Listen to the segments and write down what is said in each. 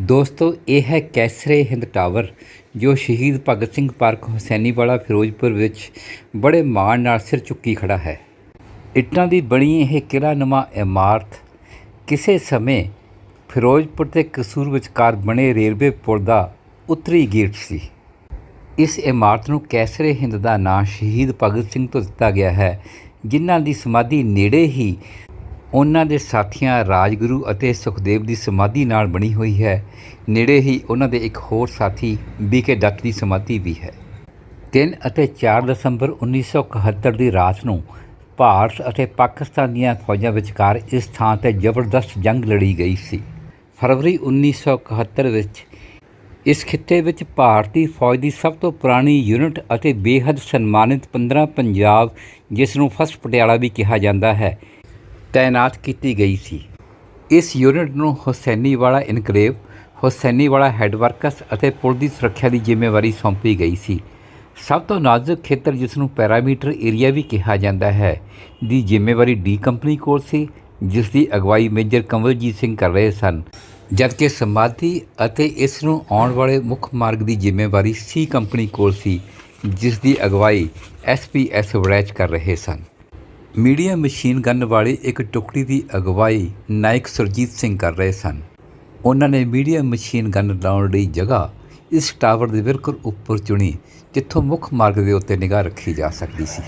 ਦੋਸਤੋ, ਇਹ ਹੈ ਕੈਸਰੇ ਹਿੰਦ ਟਾਵਰ, ਜੋ ਸ਼ਹੀਦ ਭਗਤ ਸਿੰਘ ਪਾਰਕ ਹੁਸੈਨੀਵਾਲਾ ਫਿਰੋਜ਼ਪੁਰ ਵਿੱਚ ਬੜੇ ਮਾਣ ਨਾਲ ਸਿਰ ਚੁੱਕੀ ਖੜਾ ਹੈ। ਇੱਟਾਂ ਦੀ ਬਣੀ ਇਹ ਕਿਲ੍ਹਾਨੁਮਾ ਇਮਾਰਤ ਕਿਸੇ ਸਮੇਂ ਫਿਰੋਜ਼ਪੁਰ ਤੇ ਕਸੂਰ ਵਿਚਕਾਰ ਬਣੇ ਰੇਲਵੇ ਪੁਲ ਦਾ ਉੱਤਰੀ ਗੇਟ ਸੀ। ਇਸ ਇਮਾਰਤ ਨੂੰ ਕੈਸਰੇ ਹਿੰਦ ਦਾ ਨਾਂ ਸ਼ਹੀਦ ਭਗਤ ਸਿੰਘ ਤੋਂ ਦਿੱਤਾ ਗਿਆ ਹੈ, ਜਿਨ੍ਹਾਂ ਦੀ ਸਮਾਧੀ ਨੇੜੇ ਹੀ ਉਹਨਾਂ ਦੇ ਸਾਥੀਆਂ ਰਾਜਗੁਰੂ ਅਤੇ ਸੁਖਦੇਵ ਦੀ ਸਮਾਧੀ ਨਾਲ ਬਣੀ ਹੋਈ ਹੈ। ਨੇੜੇ ਹੀ ਉਹਨਾਂ ਦੇ ਇੱਕ ਹੋਰ ਸਾਥੀ ਬੀਕੇ ਦੱਤ ਦੀ ਸਮਾਧੀ ਵੀ ਹੈ। 3 ਅਤੇ 4 ਦਸੰਬਰ 1971 ਦੀ ਰਾਤ ਨੂੰ ਭਾਰਤ ਅਤੇ ਪਾਕਿਸਤਾਨ ਦੀਆਂ ਫੌਜਾਂ ਵਿਚਕਾਰ ਇਸ ਥਾਂ ਤੇ ਜ਼ਬਰਦਸਤ ਜੰਗ ਲੜੀ ਗਈ ਸੀ। ਫਰਵਰੀ 1971 ਵਿੱਚ ਇਸ ਖਿੱਤੇ ਵਿੱਚ ਭਾਰਤੀ ਫੌਜ ਦੀ ਸਭ ਤੋਂ ਪੁਰਾਣੀ ਯੂਨਿਟ ਅਤੇ ਬੇਹੱਦ ਸਨਮਾਨਿਤ 15 ਪੰਜਾਬ, ਜਿਸ ਨੂੰ ਫਸਟ ਪਟਿਆਲਾ ਵੀ ਕਿਹਾ ਜਾਂਦਾ ਹੈ ਤਾਇਨਾਤ ਕੀਤੀ ਗਈ ਸੀ ਇਸ ਯੂਨਿਟ ਨੂੰ ਹੁਸੈਨੀਵਾਲਾ ਇਨਕਲੇਵ ਹੁਸੈਨੀਵਾਲਾ ਹੈੱਡਵਰਕਸ ਅਤੇ ਪੁਲ ਦੀ ਸੁਰੱਖਿਆ ਦੀ ਜ਼ਿੰਮੇਵਾਰੀ ਸੌਂਪੀ ਗਈ ਸੀ ਸਭ ਤੋਂ ਨਾਜ਼ੁਕ ਖੇਤਰ ਜਿਸ ਨੂੰ ਪੈਰਾਮੀਟਰ ਏਰੀਆ ਵੀ ਕਿਹਾ ਜਾਂਦਾ ਹੈ ਦੀ ਜ਼ਿੰਮੇਵਾਰੀ ਡੀ ਕੰਪਨੀ ਕੋਲ ਸੀ ਜਿਸ ਦੀ ਅਗਵਾਈ ਮੇਜਰ ਕੰਵਲਜੀਤ ਸਿੰਘ ਕਰ ਰਹੇ ਸਨ ਜਦਕਿ ਸਮਾਧੀ ਅਤੇ ਇਸ ਨੂੰ ਆਉਣ ਵਾਲੇ ਮੁੱਖ ਮਾਰਗ ਦੀ ਜ਼ਿੰਮੇਵਾਰੀ ਸੀ ਕੰਪਨੀ ਕੋਲ ਸੀ ਜਿਸ ਦੀ ਅਗਵਾਈ ਐਸਪੀਐਸ ਵੜੈਚ ਕਰ ਰਹੇ ਸਨ ਮੀਡੀਆ ਮਸ਼ੀਨ ਗਨ ਵਾਲੀ ਇੱਕ ਟੁਕੜੀ ਦੀ ਅਗਵਾਈ ਨਾਇਕ ਸੁਰਜੀਤ ਸਿੰਘ ਕਰ ਰਹੇ ਸਨ। ਉਹਨਾਂ ਨੇ ਮੀਡੀਆ ਮਸ਼ੀਨ ਗਨ ਲਾਉਣ ਲਈ ਜਗ੍ਹਾ ਇਸ ਟਾਵਰ ਦੇ ਬਿਲਕੁਲ ਉੱਪਰ ਚੁਣੀ, ਜਿੱਥੋਂ ਮੁੱਖ ਮਾਰਗ ਦੇ ਉੱਤੇ ਨਿਗਾਹ ਰੱਖੀ ਜਾ ਸਕਦੀ ਸੀ।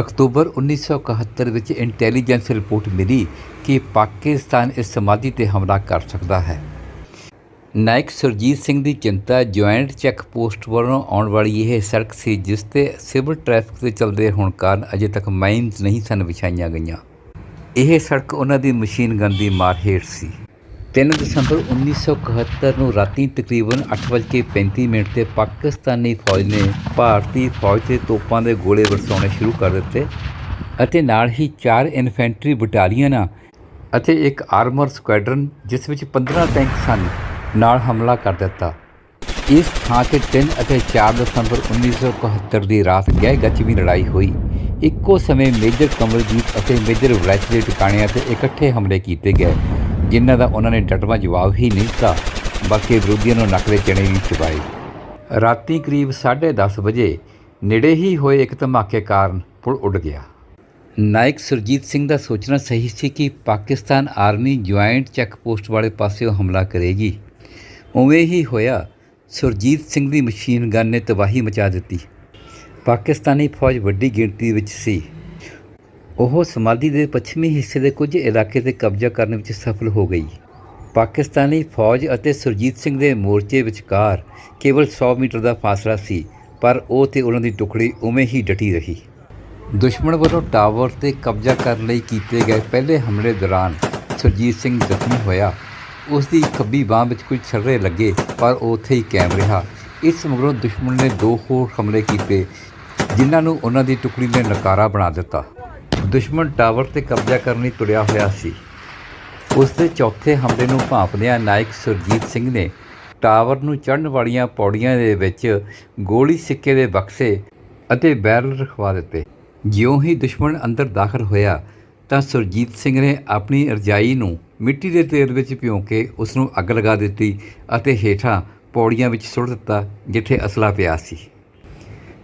ਅਕਤੂਬਰ 1971 ਵਿੱਚ ਇੰਟੈਲੀਜੈਂਸ ਰਿਪੋਰਟ ਮਿਲੀ ਕਿ ਪਾਕਿਸਤਾਨ ਇਸ ਸਮਾਧੀ ਤੇ ਹਮਲਾ ਕਰ ਸਕਦਾ ਹੈ। ਨਾਇਕ ਸੁਰਜੀਤ ਸਿੰਘ ਦੀ ਚਿੰਤਾ ਜੁਆਇੰਟ ਚੈੱਕ ਪੋਸਟ ਵੱਲੋਂ ਆਉਣ ਵਾਲੀ ਇਹ ਸੜਕ ਸੀ ਜਿਸ ਤੇ ਸਿਵਲ ਟ੍ਰੈਫਿਕ ਦੇ ਚੱਲਦੇ ਹੋਣ ਕਾਰਨ ਅਜੇ ਤੱਕ ਮਾਈਨਸ ਨਹੀਂ ਸਨ ਵਿਛਾਈਆਂ ਗਈਆਂ। ਇਹ ਸੜਕ ਉਹਨਾਂ ਦੀ ਮਸ਼ੀਨ ਗਨ ਦੀ ਮਾਰ ਹੇਠ ਸੀ। 3 ਦਸੰਬਰ 1971 ਨੂੰ ਰਾਤੀ ਤਕਰੀਬਨ 8:35 ਮਿੰਟ ਤੇ ਪਾਕਿਸਤਾਨੀ ਫੌਜ ਨੇ ਭਾਰਤੀ ਫੌਜ ਤੇ ਤੋਪਾਂ ਦੇ ਗੋਲੇ ਵਰਸਾਉਣੇ ਸ਼ੁਰੂ ਕਰ ਦਿੱਤੇ ਅਤੇ ਨਾਲ ਹੀ ਚਾਰ ਇਨਫੈਂਟਰੀ ਬਟਾਲੀਅਨਾਂ ਅਤੇ ਇੱਕ ਆਰਮਰ ਸਕੁਐਡਰਨ ਜਿਸ ਵਿੱਚ 15 ਟੈਂਕ ਸਨ। ਨਾਲ ਹਮਲਾ ਕਰ ਦਿੱਤਾ। ਇਸ ਥਾਂ ਤੇ 3 ਅਤੇ 4 ਦਸੰਬਰ 1971 ਦੀ ਰਾਤ ਗਹਿ ਗੱਚਵੀਂ ਲੜਾਈ ਹੋਈ। ਇੱਕੋ ਸਮੇਂ ਮੇਜਰ ਕਮਲਜੀਤ ਅਤੇ ਮੇਜਰ ਵੜੈਚ ਦੇ ਟਿਕਾਣਿਆਂ ਤੇ ਇਕੱਠੇ ਹਮਲੇ ਕੀਤੇ ਗਏ, ਜਿਨ੍ਹਾਂ ਦਾ ਉਹਨਾਂ ਨੇ ਡਟਵਾ ਜਵਾਬ ਹੀ ਨਹੀਂ ਦਿੱਤਾ, ਬਾਕੀ ਵਿਰੋਧੀਆਂ ਨੂੰ ਨਕਲੇ ਚਣੇ ਵੀ ਚੁਬਾਏ। ਰਾਤੀ ਕਰੀਬ 10:30 ਵਜੇ ਨੇੜੇ ਹੀ ਹੋਏ ਇੱਕ ਧਮਾਕੇ ਕਾਰਨ ਪੁਲ ਉੱਡ ਗਿਆ। ਨਾਇਕ ਸੁਰਜੀਤ ਸਿੰਘ ਦਾ ਸੋਚਣਾ ਸਹੀ ਸੀ ਕਿ Pakistan army joint check post ਵਾਲੇ ਪਾਸਿਓਂ ਹਮਲਾ ਕਰੇਗੀ। ਉਵੇਂ ਹੀ ਹੋਇਆ, ਸੁਰਜੀਤ ਸਿੰਘ ਦੀ ਮਸ਼ੀਨ ਗਨ ਨੇ ਤਬਾਹੀ ਮਚਾ ਦਿੱਤੀ। ਪਾਕਿਸਤਾਨੀ ਫੌਜ ਵੱਡੀ ਗਿਣਤੀ ਵਿੱਚ ਸੀ। ਉਹ ਸਮਾਧੀ ਦੇ ਪੱਛਮੀ ਹਿੱਸੇ ਦੇ ਕੁਝ ਇਲਾਕੇ ਤੇ ਕਬਜ਼ਾ ਕਰਨ ਵਿੱਚ ਸਫਲ ਹੋ ਗਈ। ਪਾਕਿਸਤਾਨੀ ਫੌਜ ਅਤੇ ਸੁਰਜੀਤ ਸਿੰਘ ਦੇ ਮੋਰਚੇ ਵਿਚਕਾਰ ਕੇਵਲ 100 ਮੀਟਰ ਦਾ ਫਾਸਲਾ ਸੀ, ਪਰ ਉਹ ਤੇ ਉਹਨਾਂ ਦੀ ਟੁਕੜੀ ਉਵੇਂ ਹੀ ਡਟੀ ਰਹੀ। ਦੁਸ਼ਮਣ ਵੱਲੋਂ ਟਾਵਰ ਤੇ ਕਬਜ਼ਾ ਕਰਨ ਲਈ ਕੀਤੇ ਗਏ ਪਹਿਲੇ ਹਮਲੇ ਦੌਰਾਨ ਸੁਰਜੀਤ ਸਿੰਘ ਜ਼ਖਮੀ ਹੋਇਆ। ਉਸ ਦੀ ਖੱਬੀ ਬਾਹ ਵਿੱਚ ਕੁਝ ਛਰਰੇ ਲੱਗੇ, ਪਰ ਉਹ ਉੱਥੇ ਹੀ ਕਾਇਮ ਰਿਹਾ। ਇਸ ਮਗਰੋਂ ਦੁਸ਼ਮਣ ਨੇ ਦੋ ਹੋਰ ਹਮਲੇ ਕੀਤੇ, ਜਿਨ੍ਹਾਂ ਨੂੰ ਉਹਨਾਂ ਦੀ ਟੁਕੜੀ ਨੇ ਨਕਾਰਾ ਬਣਾ ਦਿੱਤਾ। ਦੁਸ਼ਮਣ ਟਾਵਰ ਤੇ ਕਬਜ਼ਾ ਕਰਨ ਲਈ ਤੁਰਿਆ ਹੋਇਆ ਸੀ। ਉਸ ਦੇ ਚੌਥੇ ਹਮਲੇ ਨੂੰ ਭਾਂਪਦਿਆਂ ਨਾਇਕ ਸੁਰਜੀਤ ਸਿੰਘ ਨੇ ਟਾਵਰ ਨੂੰ ਚੜ੍ਹਨ ਵਾਲੀਆਂ ਪੌੜੀਆਂ ਦੇ ਵਿੱਚ ਗੋਲੀ ਸਿੱਕੇ ਦੇ ਬਕਸੇ ਅਤੇ ਬੈਰਲ ਰਖਵਾ ਦਿੱਤੇ। ਜਿਉਂ ਹੀ ਦੁਸ਼ਮਣ ਅੰਦਰ ਦਾਖਲ ਹੋਇਆ ਤਾਂ ਸੁਰਜੀਤ ਸਿੰਘ ਨੇ ਆਪਣੀ ਰਜਾਈ ਨੂੰ ਮਿੱਟੀ ਦੇ ਤੇਲ ਵਿੱਚ ਭਿਉਂ ਕੇ ਉਸ ਨੂੰ ਅੱਗ ਲਗਾ ਦਿੱਤੀ ਅਤੇ ਹੇਠਾਂ ਪੌੜੀਆਂ ਵਿੱਚ ਸੁੱਟ ਦਿੱਤਾ, ਜਿੱਥੇ ਅਸਲਾ ਪਿਆ ਸੀ।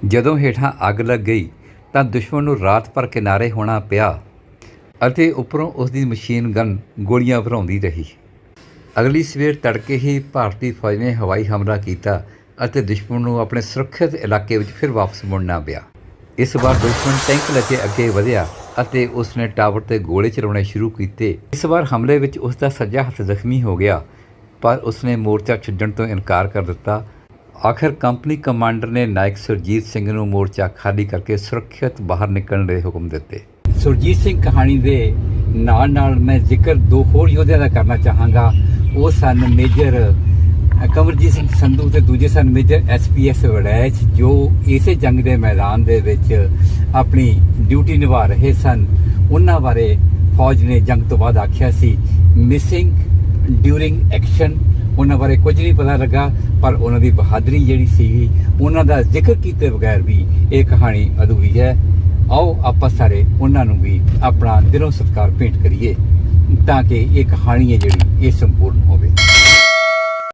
ਜਦੋਂ ਹੇਠਾਂ ਅੱਗ ਲੱਗ ਗਈ, ਤਾਂ ਦੁਸ਼ਮਣ ਨੂੰ ਰਾਤ ਭਰ ਕਿਨਾਰੇ ਹੋਣਾ ਪਿਆ ਅਤੇ ਉੱਪਰੋਂ ਉਸ ਦੀ ਮਸ਼ੀਨ ਗਨ ਗੋਲੀਆਂ ਭਰਾਉਂਦੀ ਰਹੀ। ਅਗਲੀ ਸਵੇਰ ਤੜਕੇ ਹੀ ਭਾਰਤੀ ਫੌਜ ਨੇ ਹਵਾਈ ਹਮਲਾ ਕੀਤਾ ਅਤੇ ਦੁਸ਼ਮਣ ਨੂੰ ਆਪਣੇ ਸੁਰੱਖਿਅਤ ਇਲਾਕੇ ਵਿੱਚ ਫਿਰ ਵਾਪਸ ਮੁੜਨਾ ਪਿਆ। ਇਸ ਵਾਰ ਦੁਸ਼ਮਣ ਟੈਂਕ ਲੈ ਕੇ ਅੱਗੇ ਵਧਿਆ ਅਤੇ ਉਸ ਨੇ ਟਾਵਰ ਤੇ ਗੋਲੇ ਚਲਾਉਣੇ ਸ਼ੁਰੂ ਕੀਤੇ। ਇਸ ਵਾਰ ਹਮਲੇ ਵਿੱਚ ਉਸ ਦਾ ਸੱਜਾ ਹੱਥ ਜ਼ਖਮੀ ਹੋ ਗਿਆ, ਪਰ ਉਸ ਨੇ ਮੋਰਚਾ ਛੱਡਣ ਤੋਂ ਇਨਕਾਰ ਕਰ ਦਿੱਤਾ। ਆਖਿਰ ਕੰਪਨੀ ਕਮਾਂਡਰ ਨੇ ਨਾਇਕ ਸੁਰਜੀਤ ਸਿੰਘ ਨੂੰ ਮੋਰਚਾ ਖਾਲੀ ਕਰਕੇ ਸੁਰੱਖਿਅਤ ਬਾਹਰ ਨਿਕਲਣ ਦੇ ਹੁਕਮ ਦਿੱਤੇ। ਸੁਰਜੀਤ ਸਿੰਘ ਕਹਾਣੀ ਦੇ ਨਾਲ ਨਾਲ ਮੈਂ ਜ਼ਿਕਰ ਦੋ ਹੋਰ ਯੋਧਿਆਂ ਦਾ ਕਰਨਾ ਚਾਹਾਂਗਾ। ਉਹ ਸਨ ਮੇਜਰ ਕਮਰਜੀਤ ਸਿੰਘ ਸੰਧੂ ਤੇ ਦੂਜੇ ਸਨ ਮੇਜਰ ਐਸਪੀਐਸ ਵੜੈਚ, ਜੋ ਇਸੇ ਜੰਗ ਦੇ ਮੈਦਾਨ ਦੇ ਵਿੱਚ ਆਪਣੀ ਡਿਊਟੀ ਨਿਭਾ ਰਹੇ ਸਨ। ਉਹਨਾਂ ਬਾਰੇ ਫੌਜ ਨੇ ਜੰਗ ਤੋਂ ਬਾਅਦ ਆਖਿਆ ਸੀ ਮਿਸਿੰਗ ਡਿਊਰਿੰਗ ਐਕਸ਼ਨ ਉਹਨਾਂ ਬਾਰੇ ਕੁਝ ਨਹੀਂ ਪਤਾ ਲੱਗਾ, ਪਰ ਉਹਨਾਂ ਦੀ ਬਹਾਦਰੀ ਜਿਹੜੀ ਸੀ ਉਹਨਾਂ ਦਾ ਜ਼ਿਕਰ ਕੀਤੇ ਬਗੈਰ ਵੀ ਇਹ ਕਹਾਣੀ ਅਧੂਰੀ ਹੈ। ਆਓ ਆਪਾਂ ਸਾਰੇ ਉਹਨਾਂ ਨੂੰ ਵੀ ਆਪਣਾ ਦਿਲੋਂ ਸਤਿਕਾਰ ਭੇਟ ਕਰੀਏ, ਤਾਂ ਕਿ ਇਹ ਕਹਾਣੀ ਹੈ ਜਿਹੜੀ ਇਹ ਸੰਪੂਰਨ ਹੋਵੇ।